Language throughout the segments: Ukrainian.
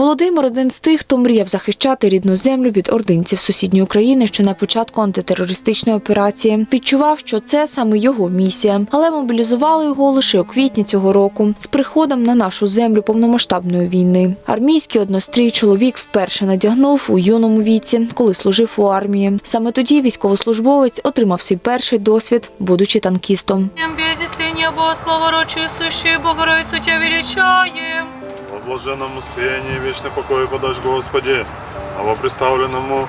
Володимир один з тих, хто мріяв захищати рідну землю від ординців сусідньої України ще на початку антитерористичної операції. Відчував, що це саме його місія, але мобілізували його лише у квітні цього року з приходом на нашу землю повномасштабної війни. Армійський однострій чоловік вперше надягнув у юному віці, коли служив у армії. Саме тоді військовослужбовець отримав свій перший досвід, будучи танкістом. Без исления Бога, блаженном успении вечный покой подашь, Господи, а во представленному,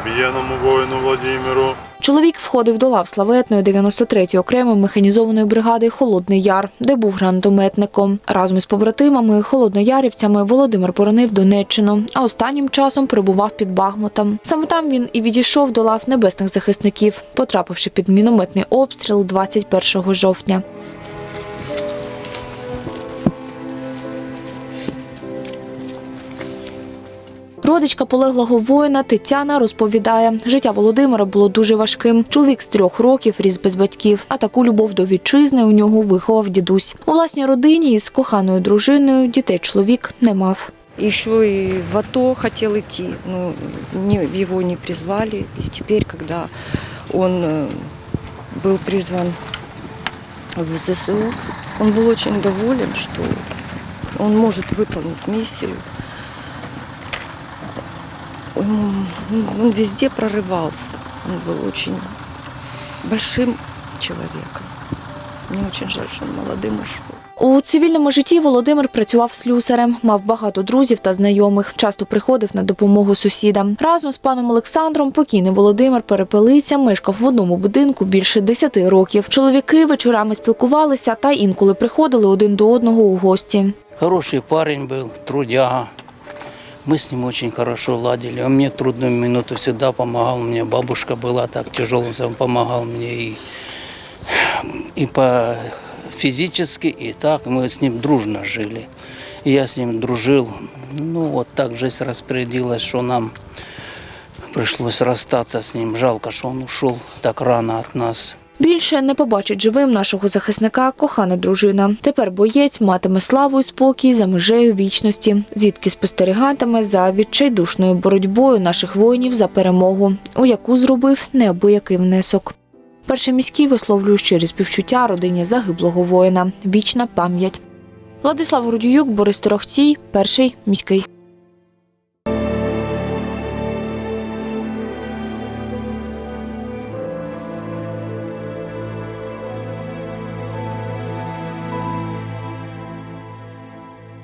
убиенному воину Владимиру, Чоловік входив до лав славетної 93-ї окремої механізованої бригади Холодний Яр, де був гранатометником. Разом із побратимами холодноярівцями Володимир боронив Донеччину, а останнім часом перебував під Бахмутом. Саме там він і відійшов до лав небесних захисників, потрапивши під мінометний обстріл 21 жовтня. Родичка полеглого воїна Тетяна розповідає, життя Володимира було дуже важким. Чоловік з трьох років ріс без батьків, а таку любов до вітчизни у нього виховав дідусь. У власній родині із коханою дружиною дітей чоловік не мав. Еще и в АТО хотел идти, но не, его не призвали. И теперь, когда он э, был призван в ЗСУ, он был очень доволен, что он может выполнить миссию. Он, он везде прорывался. Он был очень большим человеком. Мне очень жаль, что он молодым ушел. У цивільному житті Володимир працював слюсарем, мав багато друзів та знайомих, часто приходив на допомогу сусідам. Разом з паном Олександром покійний Володимир Перепелиця мешкав в одному будинку більше 10 років. Чоловіки вечорами спілкувалися та інколи приходили один до одного у гості. Хороший парень был, трудяга. Мы с ним очень хорошо ладили. Он мне трудную минуту всегда помогал. Меня бабушка была так тяжелым, он помогал мне и, и по физически, и так. Мы с ним дружно жили. И я с ним дружил. Ну вот так жизнь распорядилась, что нам пришлось расстаться с ним. Жалко, что он ушел так рано от нас. Більше не побачить живим нашого захисника кохана дружина. Тепер боєць матиме славу і спокій за межею вічності, звідки спостерігатиме за відчайдушною боротьбою наших воїнів за перемогу, у яку зробив неабиякий внесок. Перший міський висловлює щирі співчуття родині загиблого воїна. Вічна пам'ять. Владислав Грудіюк, Борис Торохцій, перший міський.